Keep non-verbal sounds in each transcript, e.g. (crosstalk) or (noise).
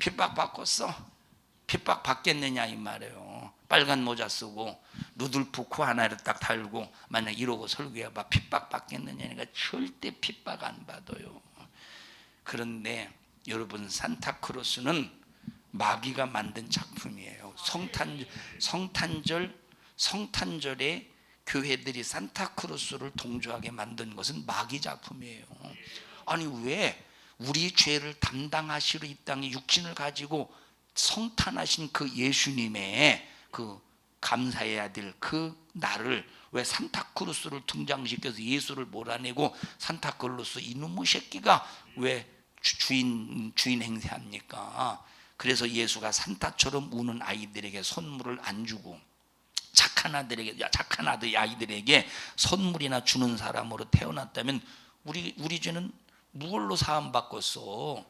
핍박 받겠어? 핍박 받겠느냐 이 말이에요. 빨간 모자 쓰고 누들프 코 하나를 딱 달고 만약 이러고 설교해봐 핍박 받겠느냐 니까 절대 핍박 안 받아요. 그런데 여러분 산타크로스는 마귀가 만든 작품이에요. 성탄 성탄절 성탄절에 교회들이 산타크로스를 동조하게 만든 것은 마귀 작품이에요. 아니 왜 우리 죄를 담당하시러 이 땅에 육신을 가지고 성탄하신 그 예수님의 그 감사해야 될 그 날을 왜 산타크로스를 등장시켜서 예수를 몰아내고 산타클로스 이놈의 새끼가 왜 주- 주인 주인 행세합니까? 그래서 예수가 산타처럼 우는 아이들에게 선물을 안 주고 착한 아들에게 야, 착한 아들 아이들에게 선물이나 주는 사람으로 태어났다면 우리 우리 죄는 무얼로 사함 받겠어?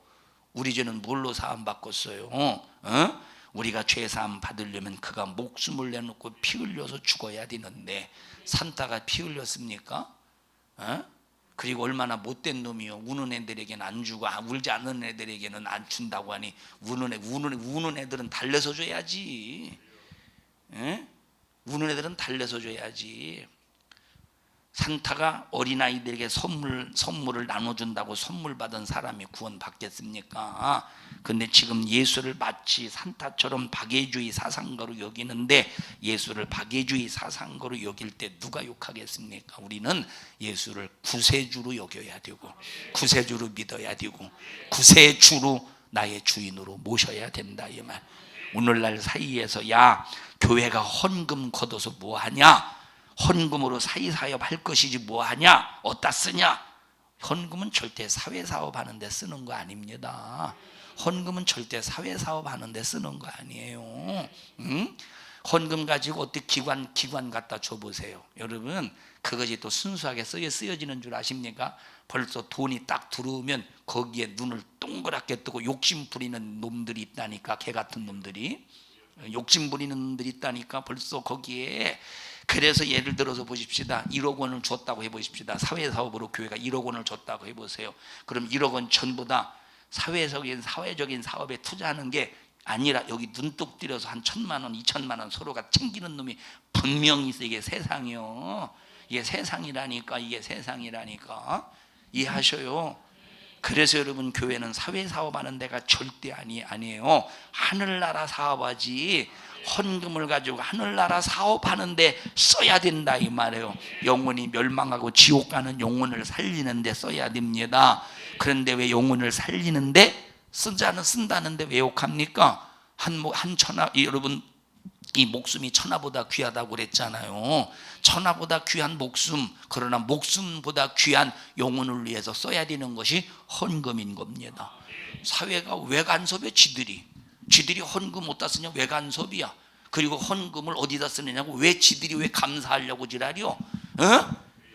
우리 죄는 무얼로 사함 받겠어요? 어? 우리가 죄 사함 받으려면 그가 목숨을 내놓고 피 흘려서 죽어야 되는데 산타가 피 흘렸습니까? 어? 그리고 얼마나 못된 놈이요. 우는 애들에게는 안 주고 아, 울지 않는 애들에게는 안 준다고 하니 우는 애 우는 우는 애들은 달래서 줘야지. 예? 우는 애들은 달래서 줘야지. 산타가 어린아이들에게 선물, 선물을 나눠준다고 선물 받은 사람이 구원 받겠습니까? 근데 지금 예수를 마치 산타처럼 박애주의 사상가로 여기는데 예수를 박애주의 사상가로 여길 때 누가 욕하겠습니까? 우리는 예수를 구세주로 여겨야 되고 구세주로 믿어야 되고 구세주로 나의 주인으로 모셔야 된다 이 말. 오늘날 사이에서 야 교회가 헌금 걷어서 뭐 하냐? 헌금으로 사이사업 할 것이지 뭐 하냐? 어디다 쓰냐? 헌금은 절대 사회사업 하는데 쓰는 거 아닙니다. 헌금은 절대 사회사업 하는데 쓰는 거 아니에요. 응? 헌금 가지고 어떻게 기관 기관 갖다 줘보세요. 여러분 그것이 또 순수하게 쓰여 쓰여지는 줄 아십니까? 벌써 돈이 딱 들어오면 거기에 눈을 동그랗게 뜨고 욕심 부리는 놈들이 있다니까 개 같은 놈들이 욕심 부리는 놈들이 있다니까 벌써 거기에 그래서 예를 들어서 보십시다. 1억 원을 줬다고 해보십시다. 사회사업으로 교회가 1억 원을 줬다고 해보세요. 그럼 1억 원 전부 다 사회적인 사회적인 사업에 투자하는 게 아니라 여기 눈독 들여서 한 천만 원, 이천만 원 서로가 챙기는 놈이 분명히 있어 이게 세상이요. 이게 세상이라니까 이게 세상이라니까 이해하셔요. 그래서 여러분 교회는 사회 사업하는 데가 절대 아니 아니에요. 하늘나라 사업하지 헌금을 가지고 하늘나라 사업하는데 써야 된다 이 말이에요. 영혼이 멸망하고 지옥 가는 영혼을 살리는데 써야 됩니다. 그런데 왜 영혼을 살리는데 쓰자는 쓴다는데 왜 욕합니까? 한한 천하 이 여러분 이 목숨이 천하보다 귀하다고 그랬잖아요. 천하보다 귀한 목숨, 그러나 목숨보다 귀한 영혼을 위해서 써야 되는 것이 헌금인 겁니다. 사회가 외간섭에 지들이 지들이 헌금 어디다 쓰냐 외간섭이야. 그리고 헌금을 어디다 쓰느냐고 왜 지들이 왜 감사하려고 지랄이요? 어?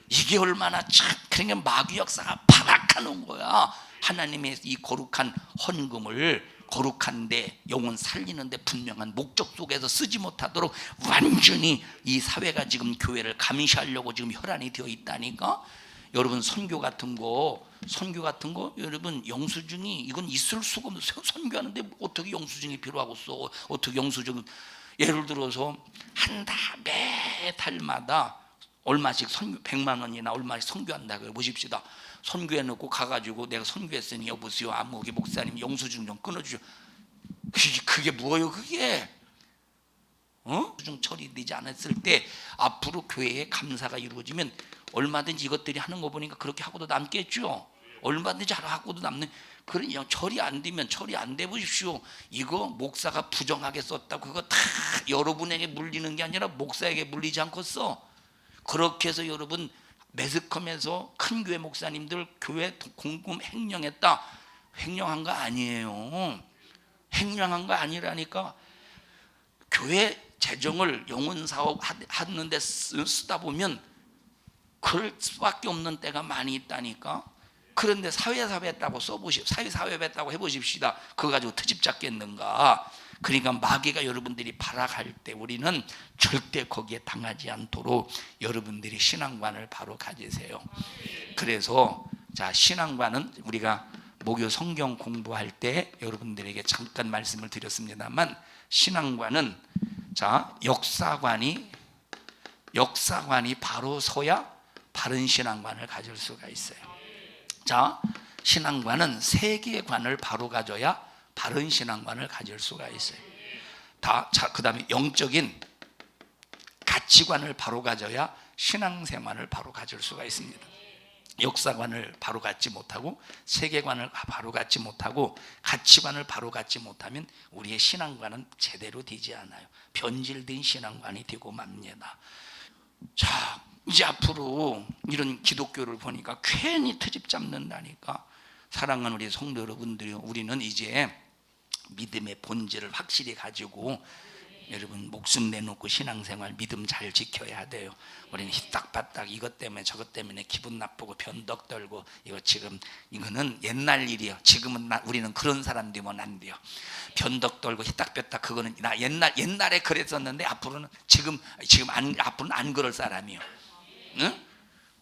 이게 얼마나 참 그러니까 마귀 역사가 파락하는 거야. 하나님의 이 거룩한 헌금을 거룩한데 영혼 살리는데 분명한 목적 속에서 쓰지 못하도록 완전히 이 사회가 지금 교회를 감시하려고 지금 혈안이 되어 있다니까. 여러분 선교 같은 거 선교 같은 거? 여러분 영수증이 이건 있을 수가 없는 선교하는데 어떻게 영수증이 필요하겠어 어떻게 영수증? 예를 들어서 한 달 매 달마다 얼마씩 선교 100만 원이나 얼마씩 선교한다 그래 보십시다 선교해 놓고 가가지고 내가 선교했으니 여보세요 아무개 목사님 영수증 좀 끊어주죠 그게, 그게 뭐예요 그게 어? 중 처리되지 않았을 때 앞으로 교회에 감사가 이루어지면 얼마든지 이것들이 하는 거 보니까 그렇게 하고도 남겠죠. 얼마든지 하고도 남는 그런 영 처리 안 되면 처리 안 돼 보십시오. 이거 목사가 부정하게 썼다 그거 다 여러분에게 물리는 게 아니라 목사에게 물리지 않고 써. 그렇게 해서 여러분 매스컴에서 큰 교회 목사님들 교회 공금 횡령했다. 횡령한 거 아니에요. 횡령한 거 아니라니까 교회 재정을 영혼 사업 하는데 쓰다 보면 그럴 수밖에 없는 때가 많이 있다니까. 그런데 사회사업했다고 써보시 사회사업했다고 해보십시다. 그거 가지고 트집 잡겠는가? 그러니까 마귀가 여러분들이 발악할 때 우리는 절대 거기에 당하지 않도록 여러분들이 신앙관을 바로 가지세요. 그래서 자 신앙관은 우리가 목요 성경 공부할 때 여러분들에게 잠깐 말씀을 드렸습니다만 신앙관은 자 역사관이 역사관이 바로 서야 바른 신앙관을 가질 수가 있어요. 자 신앙관은 세계관을 바로 가져야 바른 신앙관을 가질 수가 있어요. 다, 자, 그 다음에 영적인 가치관을 바로 가져야 신앙생활을 바로 가질 수가 있습니다. 역사관을 바로 갖지 못하고 세계관을 바로 갖지 못하고 가치관을 바로 갖지 못하면 우리의 신앙관은 제대로 되지 않아요. 변질된 신앙관이 되고 맙니다. 자, 이제 앞으로 이런 기독교를 보니까 괜히 트집 잡는다니까. 사랑하는 우리 성도 여러분들이 우리는 이제 믿음의 본질을 확실히 가지고 여러분 목숨 내놓고 신앙생활 믿음 잘 지켜야 돼요. 우리는 희딱바딱 이것 때문에 저것 때문에 기분 나쁘고 변덕 떨고 이거 지금 이거는 옛날 일이에요. 지금은 나, 우리는 그런 사람 되면 안 돼요. 변덕 떨고 희딱볕딱 그거는 나 옛날 옛날에 그랬었는데 앞으로는 지금 지금 안 앞으로는 안 그럴 사람이요. 응?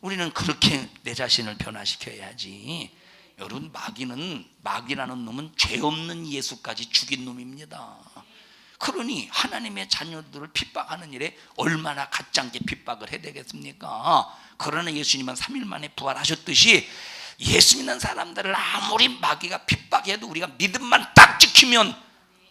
우리는 그렇게 내 자신을 변화시켜야지. 여러분 마귀는 마귀라는 놈은 죄 없는 예수까지 죽인 놈입니다. 그러니 하나님의 자녀들을 핍박하는 일에 얼마나 가짱게 핍박을 해야 되겠습니까? 그러나 예수님은 3일 만에 부활하셨듯이 예수 믿는 사람들을 아무리 마귀가 핍박해도 우리가 믿음만 딱 지키면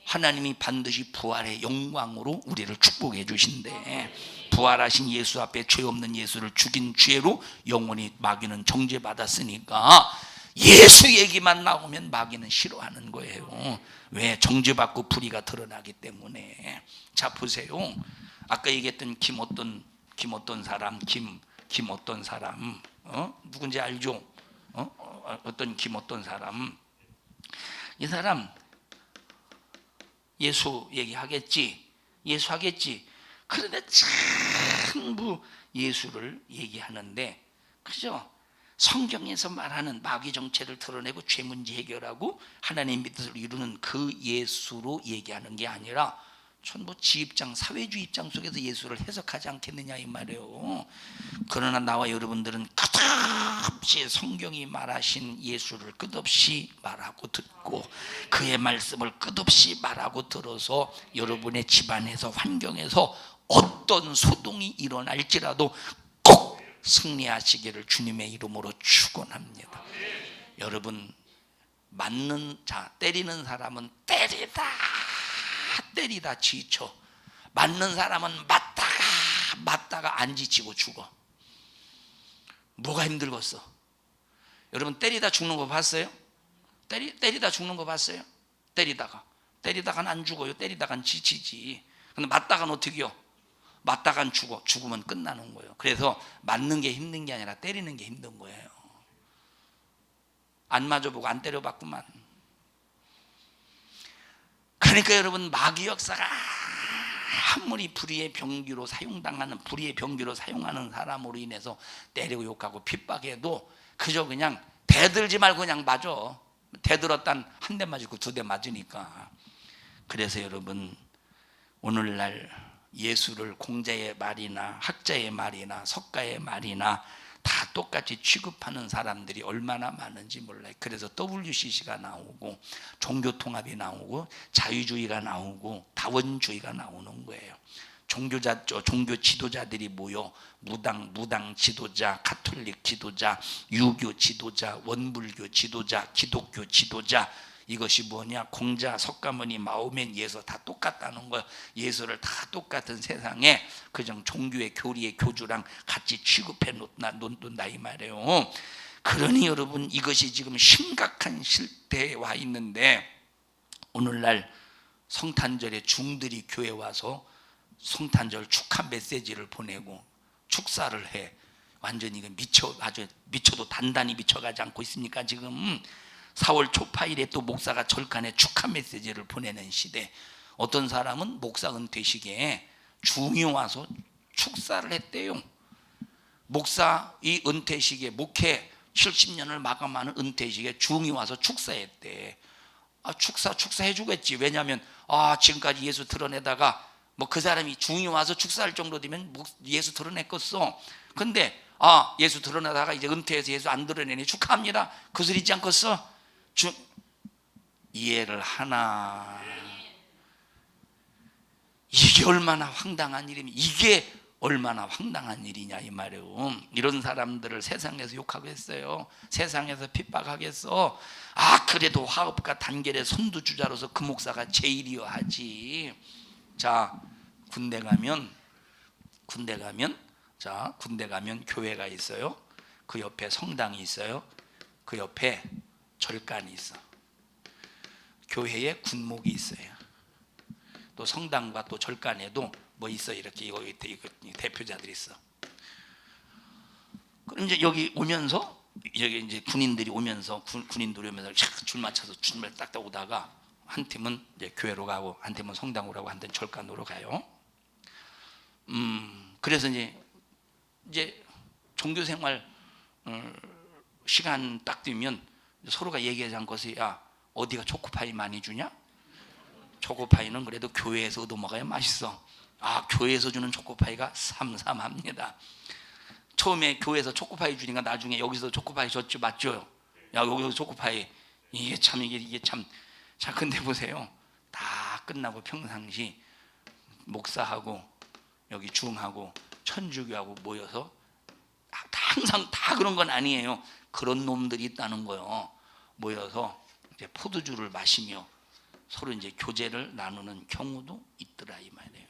하나님이 반드시 부활의 영광으로 우리를 축복해 주신대. 부활하신 예수 앞에 죄 없는 예수를 죽인 죄로 영원히 마귀는 정죄받았으니까 예수 얘기만 나오면 마귀는 싫어하는 거예요. 왜 정죄받고 불의가 드러나기 때문에. 자 보세요. 아까 얘기했던 김 어떤 김 어떤 사람 김 김 어떤 사람 어? 누군지 알죠? 어? 어, 어떤 김 어떤 사람 이 사람 예수 얘기하겠지 예수 하겠지 그런데 전부 예수를 얘기하는데 그죠? 성경에서 말하는 마귀 정체를 드러내고 죄 문제 해결하고 하나님 믿음을 이루는 그 예수로 얘기하는 게 아니라 전부 지 입장 사회주의 입장 속에서 예수를 해석하지 않겠느냐 이 말이에요. 그러나 나와 여러분들은 끝없이 성경이 말하신 예수를 끝없이 말하고 듣고 그의 말씀을 끝없이 말하고 들어서 여러분의 집안에서 환경에서 어떤 소동이 일어날지라도 꼭 승리하시기를 주님의 이름으로 축원합니다. 여러분 맞는 자 때리는 사람은 때리다 때리다 지쳐 맞는 사람은 맞다가 맞다가 안 지치고 죽어. 뭐가 힘들겠어? 여러분 때리다 죽는 거 봤어요? 때리, 때리다 죽는 거 봤어요? 때리다가 때리다간 안 죽어요. 때리다간 지치지. 근데 맞다간 어떻게요? 맞다간 죽어. 죽으면 끝나는 거예요. 그래서 맞는 게 힘든 게 아니라 때리는 게 힘든 거예요. 안 맞아보고 안 때려봤구만. 그러니까 여러분 마귀 역사가 아무리 불의의 병기로 사용당하는 불의의 병기로 사용하는 사람으로 인해서 때리고 욕하고 핍박해도 그저 그냥 대들지 말고 그냥 맞아. 대들었단 한 대 맞고 두 대 맞으니까. 그래서 여러분 오늘날 예수를 공자의 말이나 학자의 말이나 석가의 말이나 다 똑같이 취급하는 사람들이 얼마나 많은지 몰라요. 그래서 WCC가 나오고 종교 통합이 나오고 자유주의가 나오고 다원주의가 나오는 거예요. 종교자 종교 지도자들이 모여 무당 무당 지도자, 가톨릭 지도자, 유교 지도자, 원불교 지도자, 기독교 지도자 이것이 뭐냐? 공자, 석가모니, 마오멘, 예수 다 똑같다는 거예요. 예수를 다 똑같은 세상에 그정 종교의 교리의 교주랑 같이 취급해 놓나 놓는다 이 말이에요. 그러니 여러분 이것이 지금 심각한 실태에 와 있는데 오늘날 성탄절에 중들이 교회 와서 성탄절 축하 메시지를 보내고 축사를 해. 완전히 미쳐 아주 미쳐도 단단히 미쳐가지 않고 있습니까 지금? 4월 초파일에 또 목사가 절간에 축하 메시지를 보내는 시대. 어떤 사람은 목사 은퇴식에 중이 와서 축사를 했대요. 목사 이 은퇴식에 목회 70년을 마감하는 은퇴식에 중이 와서 축사했대. 아, 축사 축사 해 주겠지. 왜냐하면 아 지금까지 예수 드러내다가 뭐 그 사람이 중이 와서 축사할 정도 되면 예수 드러냈겠어. 근데 아 예수 드러내다가 이제 은퇴해서 예수 안 드러내니 축하합니다. 그 소리지 않겠어? 주, 이해를 하나 이게 얼마나 황당한 일이면 이게 얼마나 황당한 일이냐 이 말이에요. 이런 사람들을 세상에서 욕하고 했어요. 세상에서 핍박하겠어. 아 그래도 화업과 단결의 선두주자로서 그 목사가 제일이어 하지. 자 군대 가면 군대 가면 자 군대 가면 교회가 있어요. 그 옆에 성당이 있어요. 그 옆에 절간이 있어. 교회에 군목이 있어요. 또 성당과 또 절간에도 뭐 있어 이렇게 이거 이거 대표자들이 있어. 그럼 이제 여기 오면서 여기 이제 군인들이 오면서 군, 군인들이 오면서 촥줄 맞춰서 줄을 딱딱 오다가 한 팀은 이제 교회로 가고 한 팀은 성당으로 가고 한 팀은 절간으로 가요. 음 그래서 이제 이제 종교 생활 어, 시간 딱 되면 서로가 얘기하지 않고서 야 어디가 초코파이 많이 주냐? 초코파이는 그래도 교회에서 얻어먹어야 맛있어. 아 교회에서 주는 초코파이가 삼삼합니다. 처음에 교회에서 초코파이 주니까 나중에 여기서 초코파이 줬죠 맞죠? 야 여기서 초코파이 이게 참 이게 이게 참 자 근데 보세요 다 끝나고 평상시 목사하고 여기 중하고 천주교하고 모여서 다 항상 다 그런 건 아니에요. 그런 놈들이 있다는 거요. 모여서 이제 포도주를 마시며 서로 이제 교제를 나누는 경우도 있더라 이 말이에요.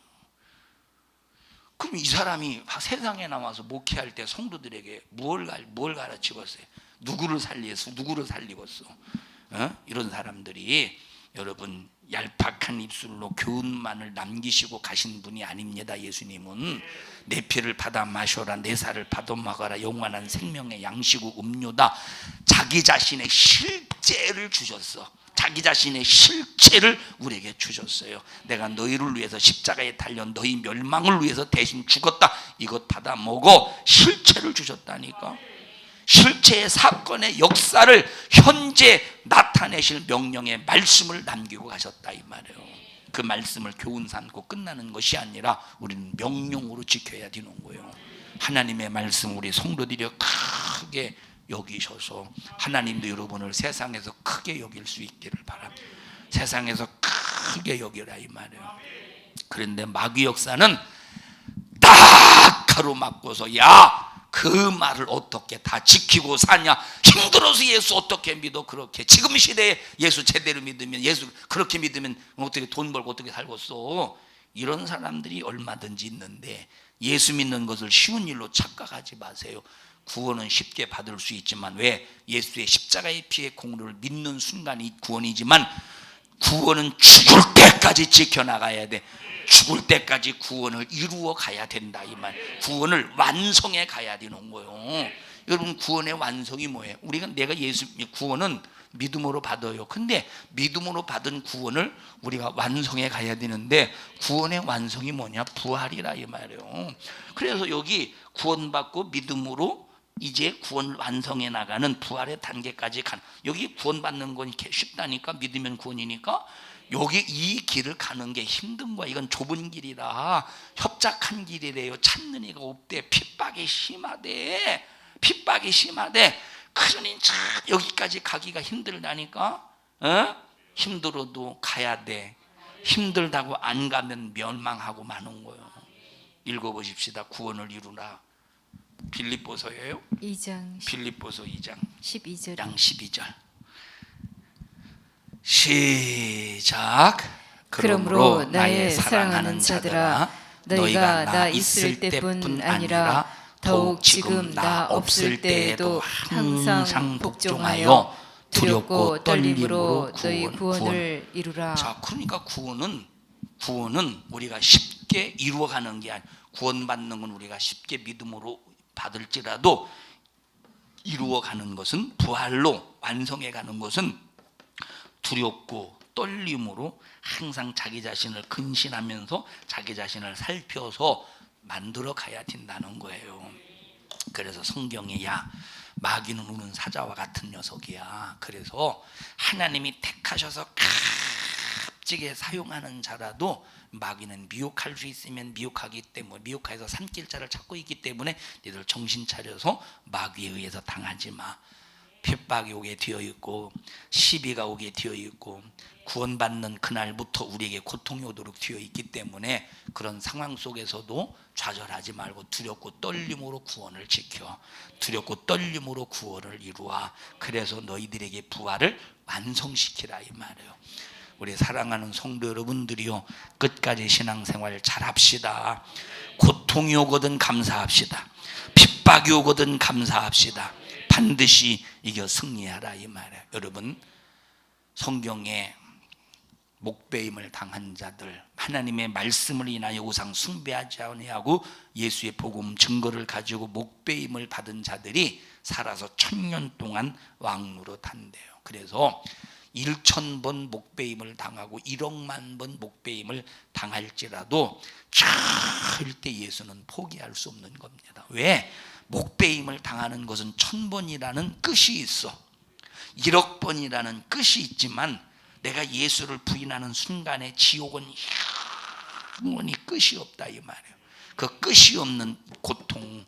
그럼 이 사람이 세상에 나와서 목회할 때 성도들에게 무엇을 가- 뭘 가르치겠어요? 누구를 살리겠어? 누구를 살리겠어? 어? 이런 사람들이 여러분 얄팍한 입술로 교훈만을 남기시고 가신 분이 아닙니다. 예수님은 내 피를 받아 마셔라 내 살을 받아 먹어라 영원한 생명의 양식우 음료다. 자기 자신의 실제를 주셨어. 자기 자신의 실체를 우리에게 주셨어요. 내가 너희를 위해서 십자가에 달려 너희 멸망을 위해서 대신 죽었다. 이것 받아 먹어 실체를 주셨다니까. 실체의 사건의 역사를 현재 나타내실 명령의 말씀을 남기고 가셨다 이 말이에요. 그 말씀을 교훈 삼고 끝나는 것이 아니라 우리는 명령으로 지켜야 되는 거예요. 하나님의 말씀 우리 성도들이 크게 여기셔서 하나님도 여러분을 세상에서 크게 여길 수 있기를 바랍니다. 세상에서 크게 여기라 이 말이에요. 그런데 마귀 역사는 딱 가로막고서 야 그 말을 어떻게 다 지키고 사냐? 힘들어서 예수 어떻게 믿어? 그렇게. 지금 시대에 예수 제대로 믿으면 예수 그렇게 믿으면 어떻게 돈 벌고 어떻게 살겠어? 이런 사람들이 얼마든지 있는데 예수 믿는 것을 쉬운 일로 착각하지 마세요. 구원은 쉽게 받을 수 있지만 왜? 예수의 십자가의 피의 공로를 믿는 순간이 구원이지만 구원은 죽을 때까지 지켜나가야 돼. 죽을 때까지 구원을 이루어 가야 된다 이 말. 구원을 완성해 가야 되는 거예요. 여러분 구원의 완성이 뭐예요? 우리가 내가 예수 구원은 믿음으로 받아요. 근데 믿음으로 받은 구원을 우리가 완성해 가야 되는데 구원의 완성이 뭐냐? 부활이라 이 말이에요. 그래서 여기 구원받고 믿음으로 이제 구원 완성해 나가는 부활의 단계까지 간 여기 구원받는 건 쉽다니까 믿으면 구원이니까 여기 이 길을 가는 게 힘든 거야. 이건 좁은 길이라 협착한 길이래요. 찾는 이가 없대. 핍박이 심하대. 핍박이 심하대. 그러니 참 여기까지 가기가 힘들다니까? 어? 힘들어도 가야 돼. 힘들다고 안 가면 멸망하고 마는 거예요. 읽어보십시다. 구원을 이루라. 빌립보서예요? 2장 빌립보서 2장. 12절. 양 12절 시작 그러므로 나의 사랑하는 자들아 너희가 나 있을 때뿐 아니라 더욱 지금 나 없을 때에도 항상 복종하여 두렵고 떨림으로 너희 구원을 이루라 자, 그러니까 구원은 구원은 우리가 쉽게 이루어가는 게 아니. 구원받는 건 우리가 쉽게 믿음으로 받을지라도 이루어가는 것은 부활로 완성해가는 것은 두렵고 떨림으로 항상 자기 자신을 근신하면서 자기 자신을 살펴서 만들어 가야 된다는 거예요. 그래서 성경에 야 마귀는 우는 사자와 같은 녀석이야. 그래서 하나님이 택하셔서 값지게 사용하는 자라도 마귀는 미혹할 수 있으면 미혹하기 때문에 미혹해서 삼킬 자를 찾고 있기 때문에 너희들 정신 차려서 마귀에 의해서 당하지 마. 핍박이 오게 되어 있고 시비가 오게 되어 있고 구원받는 그날부터 우리에게 고통이 오도록 되어 있기 때문에 그런 상황 속에서도 좌절하지 말고 두렵고 떨림으로 구원을 지켜 두렵고 떨림으로 구원을 이루어 그래서 너희들에게 부활을 완성시키라 이 말이에요. 우리 사랑하는 성도 여러분들이요 끝까지 신앙생활 잘 합시다. 고통이 오거든 감사합시다. 핍박이 오거든 감사합시다 반드시 이겨 승리하라 이 말이에요. 여러분 성경에 목배임을 당한 자들 하나님의 말씀을 인하여 우상 숭배하지 아니하고 예수의 복음 증거를 가지고 목배임을 받은 자들이 살아서 천년 동안 왕노로 탄대요. 그래서 1천 번 목배임을 당하고 1억만 번 목배임을 당할지라도 절대 예수는 포기할 수 없는 겁니다 왜? 목배임을 당하는 것은 천 번이라는 끝이 있어 1억 번이라는 끝이 있지만 내가 예수를 부인하는 순간에 지옥은 영원히 끝이 없다 이 말이에요. 그 끝이 없는 고통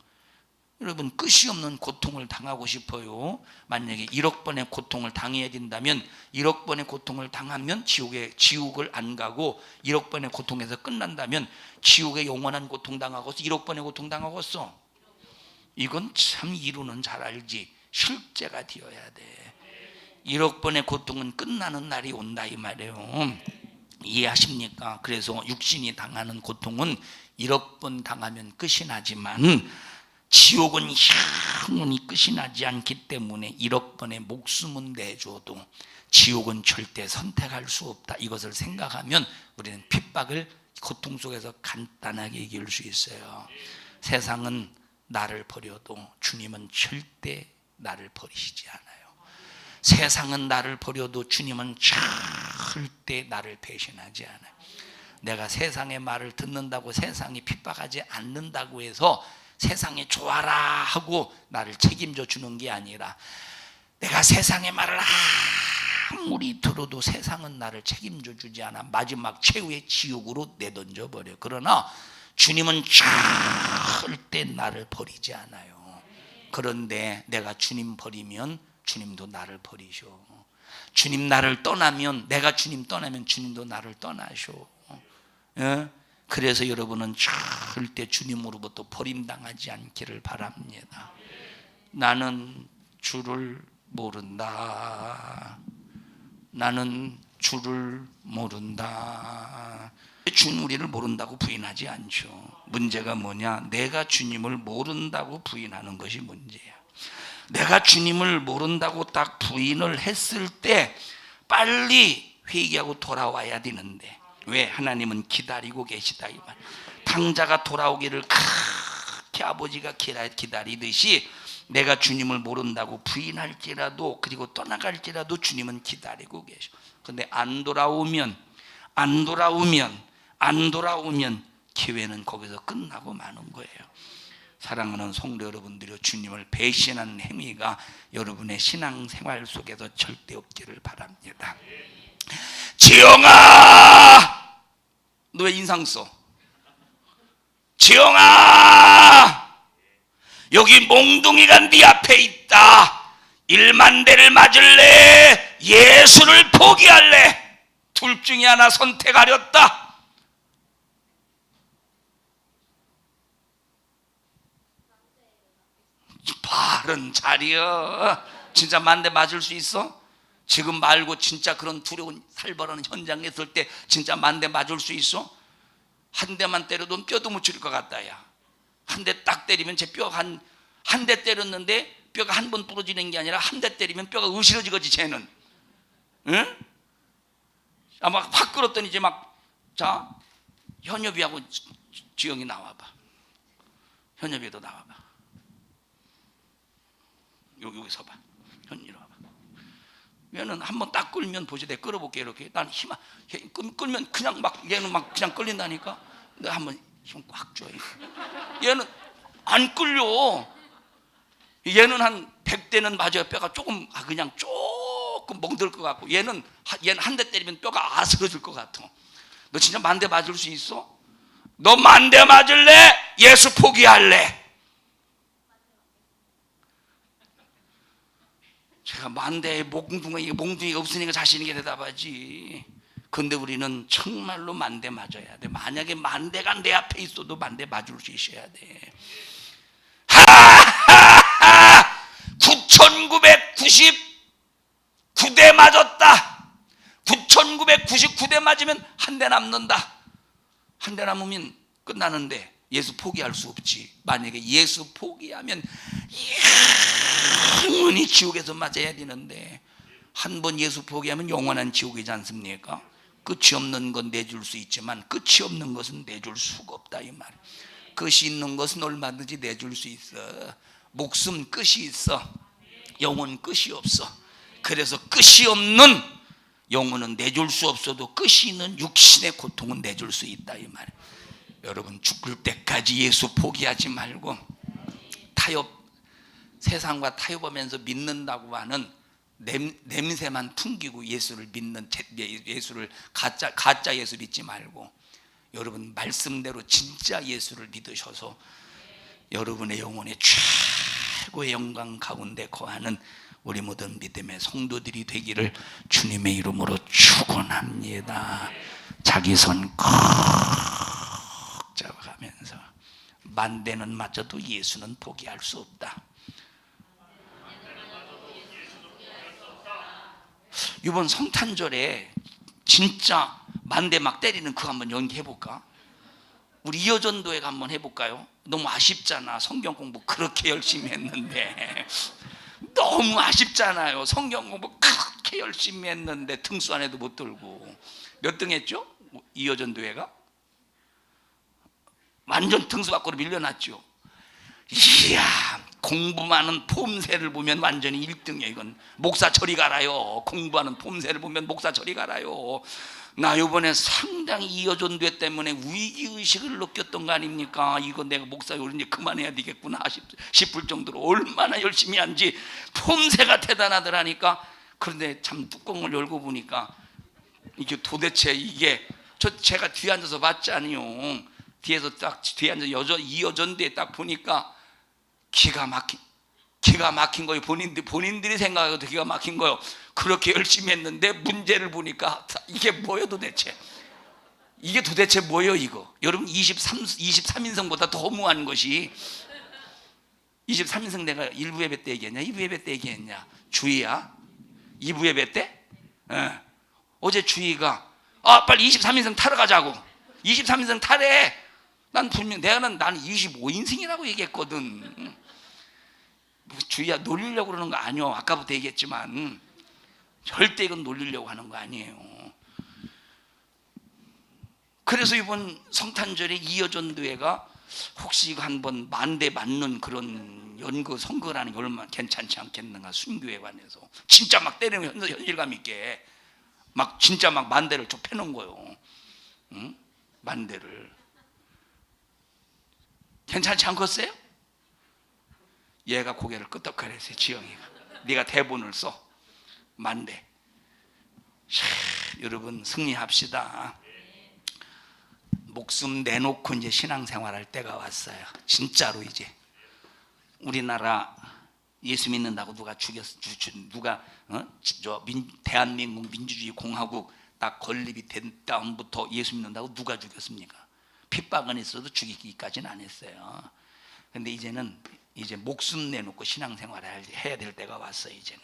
여러분 끝이 없는 고통을 당하고 싶어요. 만약에 1억 번의 고통을 당해야 된다면 1억 번의 고통을 당하면 지옥에 지옥을 안 가고 1억 번의 고통에서 끝난다면 지옥에 영원한 고통 당하고서 1억 번의 고통 당하고서 이건 참 이루는 잘 알지 실제가 되어야 돼. 1억 번의 고통은 끝나는 날이 온다 이 말이에요. 이해하십니까? 그래서 육신이 당하는 고통은 1억 번 당하면 끝이 나지만 지옥은 영원히 끝이 나지 않기 때문에 1억 번의 목숨은 내줘도 지옥은 절대 선택할 수 없다. 이것을 생각하면 우리는 핍박을 고통 속에서 간단하게 이길 수 있어요. 세상은 나를 버려도 주님은 절대 나를 버리시지 않아요. 세상은 나를 버려도 주님은 절대 나를 배신하지 않아요. 내가 세상의 말을 듣는다고 세상이 핍박하지 않는다고 해서 세상에 좋아라 하고 나를 책임져 주는 게 아니라 내가 세상의 말을 아무리 들어도 세상은 나를 책임져 주지 않아 마지막 최후의 지옥으로 내던져 버려. 그러나 주님은 절대 나를 버리지 않아요. 그런데 내가 주님 버리면 주님도 나를 버리셔. 주님 나를 떠나면 내가 주님 떠나면 주님도 나를 떠나셔. 예? 그래서 여러분은 절대 주님으로부터 버림당하지 않기를 바랍니다. 나는 주를 모른다. 나는 주를 모른다. 주는 우리를 모른다고 부인하지 않죠. 문제가 뭐냐? 내가 주님을 모른다고 부인하는 것이 문제야. 내가 주님을 모른다고 딱 부인을 했을 때 빨리 회개하고 돌아와야 되는데 왜 하나님은 기다리고 계시다 이 말. 당자가 돌아오기를 그렇게 아버지가 기다- 기다리듯이 내가 주님을 모른다고 부인할지라도 그리고 떠나갈지라도 주님은 기다리고 계셔. 근데 안 돌아오면 안 돌아오면 안 돌아오면 기회는 거기서 끝나고 마는 거예요. 사랑하는 성도 여러분들이 주님을 배신하는 행위가 여러분의 신앙 생활 속에서 절대 없기를 바랍니다. 지영아, 너 왜 인상 써? 지영아, 여기 몽둥이가 네 앞에 있다. 일만 대를 맞을래? 예수를 포기할래? 둘 중에 하나 선택하렸다. 바른 자리여. 진짜 만대 맞을 수 있어? 지금 말고 진짜 그런 두려운 살벌한 현장에 있을 때 진짜 만대 맞을 수 있어? 한 대만 때려도 뼈도 묻힐 것 같다 야. 한 대 딱 때리면 제 뼈 한 한 대 때렸는데 뼈가 한 번 부러지는 게 아니라 한 대 때리면 뼈가 으스러지거지 쟤는. 응? 아마 확 끌었더니 이제 막 자 현엽이하고 지영이 나와봐. 현엽이도 나와봐. 여기 여기 서봐. 현이로 얘는 한번 딱 끌면 보시 내 끌어볼게 이렇게. 난 힘, 끌면 그냥 막 얘는 막 그냥 끌린다니까. 내가 한번 힘 꽉 줘. 얘는 안 끌려. 얘는 한 100대는 맞아요. 뼈가 조금 아, 그냥 조금 멍들 것 같고 얘는 하- 얘는 한 대 때리면 뼈가 아스러질 것 같아. 너 진짜 만 대 맞을 수 있어? 너 만 대 맞을래? 예수 포기할래? 제가 만대에 몽둥이 몽둥이가 없으니까 자신 있게 대답하지. 근데 우리는 정말로 만대 맞아야 돼. 만약에 만대가 내 앞에 있어도 만대 맞을 수 있어야 돼. 하하하! 9,999대 맞았다. 9,999대 맞으면 한 대 남는다. 한 대 남으면 끝나는데 예수 포기할 수 없지. 만약에 예수 포기하면 영원히 지옥에서 맞아야 되는데 한 번 예수 포기하면 영원한 지옥이지 않습니까? 끝이 없는 건 내줄 수 있지만 끝이 없는 것은 내줄 수가 없다 이 말. 끝이 있는 것은 얼마든지 내줄 수 있어. 목숨 끝이 있어. 영혼 끝이 없어. 그래서 끝이 없는 영혼은 내줄 수 없어도 끝이 있는 육신의 고통은 내줄 수 있다 이 말. 여러분 죽을 때까지 예수 포기하지 말고 타협 세상과 타협하면서 믿는다고 하는 냄, 냄새만 풍기고 예수를 믿는 제- 예- 예수를 가짜 가짜 예수 믿지 말고 여러분 말씀대로 진짜 예수를 믿으셔서 여러분의 영혼의 최고의 영광 가운데 거하는 우리 모든 믿음의 성도들이 되기를 주님의 이름으로 축원합니다. 자기 손콕 잡아가면서 만대는 맞아도 예수는 포기할 수 없다. 이번 성탄절에 진짜 만대 막 때리는 그거 한번 연기해 볼까? 우리 이어전도회가 한번 해볼까요? 너무 아쉽잖아. 성경 공부 그렇게 열심히 했는데 (laughs) 너무 아쉽잖아요. 성경 공부 그렇게 열심히 했는데 등수 안에도 못 들고 몇 등 했죠? 이어전도회가 완전 등수 밖으로 밀려났죠. 이야 공부하는 폼새를 보면 완전히 1등이야 이건. 목사 저리 가라요. 공부하는 폼새를 보면 목사 저리 가라요. 나 요번에 상당히 이어전돼 때문에 위기의식을 느꼈던 거 아닙니까? 이거 내가 목사 요리 이제 그만해야 되겠구나 싶- 싶을 정도로 얼마나 열심히 한지 폼새가 대단하더라니까. 그런데 참 뚜껑을 열고 보니까 이게 도대체 이게 저 제가 뒤에 앉아서 봤잖아요. 뒤에서 딱 뒤에 앉아 여전 이어전대에 딱 보니까 기가 막힌 기가 막힌 거예요. 본인들 본인들이 생각해도 기가 막힌 거예요. 그렇게 열심히 했는데 문제를 보니까 이게 뭐예요 도대체? 이게 도대체 뭐예요 이거? 여러분 23 23인성보다 더 무한 것이 23인성 내가 1부 예배 때 얘기했냐? 2부 예배 때 얘기했냐? 주의야. 2부 예배 때? 예. 어제 주희가 아 빨리 23인승 타러 가자고 23인승 타래 난 분명 내가는 나는 25인승이라고 얘기했거든. 뭐 주희야 놀리려고 그러는 거 아니요 아까부터 얘기했지만 절대 이건 놀리려고 하는 거 아니에요. 그래서 이번 성탄절에 이어전도회가 혹시 이거 한번 만대 맞는 그런 연구 선거라는 게 얼마나 괜찮지 않겠는가 순교회 관해서. 진짜 막 때리는 현- 현실감 있게. 막 진짜 막 만대를 좁혀놓은 거요. 응? 만대를 괜찮지 않겠어요? 얘가 고개를 끄덕거렸어요. 지영이가 네가 대본을 써 만대. 샤, 여러분 승리합시다. 목숨 내놓고 이제 신앙생활할 때가 왔어요. 진짜로 이제 우리나라 예수 믿는다고 누가 죽였 누가 어? 저 민, 대한민국 민주주의 공화국 딱 건립이 된 다음부터 예수 믿는다고 누가 죽였습니까? 핍박은 있어도 죽이기까지는 안 했어요. 근데 이제는 이제 목숨 내놓고 신앙생활을 해야 될 때가 왔어요. 이제는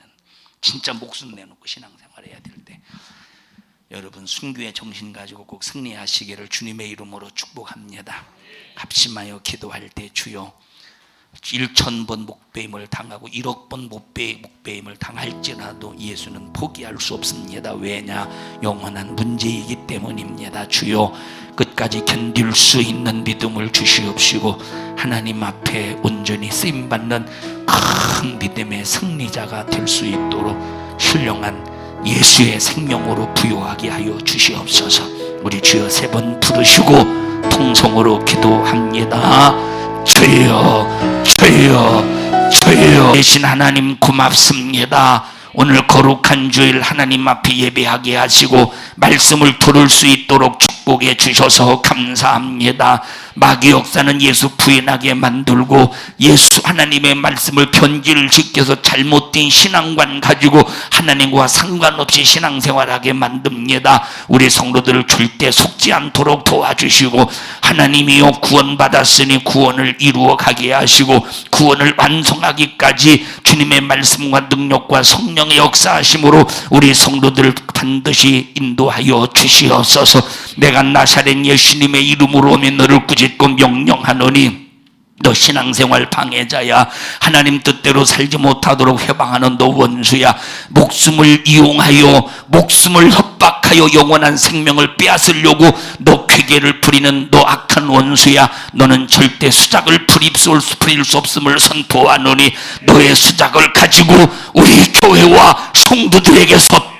진짜 목숨 내놓고 신앙생활 해야 될 때. 여러분 순교의 정신 가지고 꼭 승리하시기를 주님의 이름으로 축복합니다. 합심하여 기도할 때 주여 1천 번 목배임을 당하고 1억 번 목배, 목배임을 당할지라도 예수는 포기할 수 없습니다. 왜냐? 영원한 문제이기 때문입니다. 주여 끝까지 견딜 수 있는 믿음을 주시옵시고 하나님 앞에 온전히 쓰임 받는 큰 믿음의 승리자가 될 수 있도록 신령한 예수의 생명으로 부요하게 하여 주시옵소서. 우리 주여 세 번 부르시고 통성으로 기도합니다. 주여, 주여, 주여. 대신 하나님 고맙습니다. 오늘 거룩한 주일 하나님 앞에 예배하게 하시고 말씀을 들을 수 있도록 축복. 축복해 주셔서 감사합니다. 마귀 역사는 예수 부인하게 만들고 예수 하나님의 말씀을 편지를 지켜서 잘못된 신앙관 가지고 하나님과 상관없이 신앙생활하게 만듭니다. 우리 성도들을 절대 속지 않도록 도와주시고 하나님이요 구원받았으니 구원을 이루어 가게 하시고 구원을 완성하기까지 주님의 말씀과 능력과 성령의 역사하심으로 우리 성도들을 반드시 인도하여 주시옵소서. 내가 나사렛 예수님의 이름으로 오면 너를 꾸짖고 명령하노니 너 신앙생활 방해자야. 하나님 뜻대로 살지 못하도록 해방하는 너 원수야. 목숨을 이용하여 목숨을 협박하여 영원한 생명을 빼앗으려고 너 괴계를 부리는 너 악한 원수야. 너는 절대 수작을 부릴 수 없음을 선포하노니 너의 수작을 가지고 우리 교회와 성도들에게서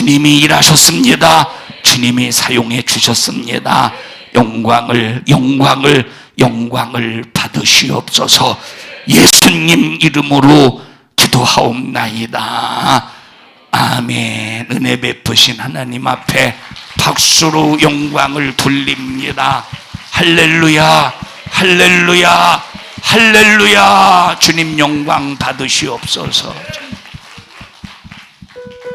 주님이 일하셨습니다. 주님이 사용해 주셨습니다. 영광을 영광을 영광을 받으시옵소서. 예수님 이름으로 기도하옵나이다. 아멘. 은혜 베푸신 하나님 앞에 박수로 영광을 돌립니다. 할렐루야 할렐루야 할렐루야. 주님 영광 받으시옵소서